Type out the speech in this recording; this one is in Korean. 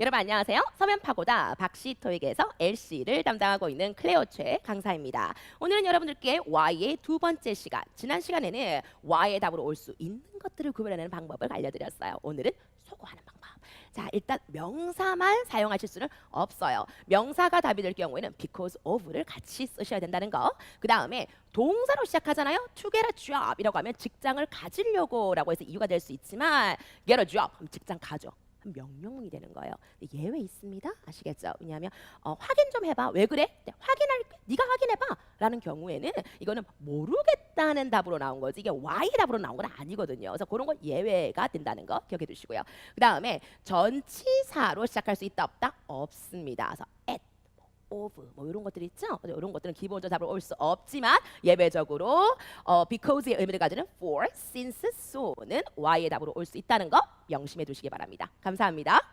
여러분 안녕하세요. 서면 파고다 박씨 토익에서 LC를 담당하고 있는 클레오 최 강사입니다. 오늘은 여러분들께 Y의 두 번째 시간. 지난 시간에는 Y의 답으로 올 수 있는 것들을 구별해내는 방법을 알려드렸어요. 오늘은 소거하는 방법. 자, 일단 명사만 사용하실 수는 없어요. 명사가 답이 될 경우에는 because of를 같이 쓰셔야 된다는 거. 그 다음에 동사로 시작하잖아요. to get a job이라고 하면 직장을 가지려고라고 해서 이유가 될 수 있지만 get a job 그럼 직장 가죠. 명령문이 되는 거예요. 예외 있습니다. 아시겠죠? 왜냐하면 어, 확인 좀 해봐. 왜 그래? 네, 확인할 네가 확인해봐라는 경우에는 이거는 모르겠다는 답으로 나온 거지 이게 Y 답으로 나온 건 아니거든요. 그래서 그런 건 예외가 된다는 거 기억해 두시고요. 그 다음에 전치사로 시작할 수 있다 없다 없습니다. 그래서 at of 뭐 이런 것들 있죠. 이런 것들은 기본적으로 답으로 올수 없지만 예외적으로 어, because의 의미를 가지는 for, since, so는 Y의 답으로 올 수 있다는 거 명심해 두시기 바랍니다. 감사합니다.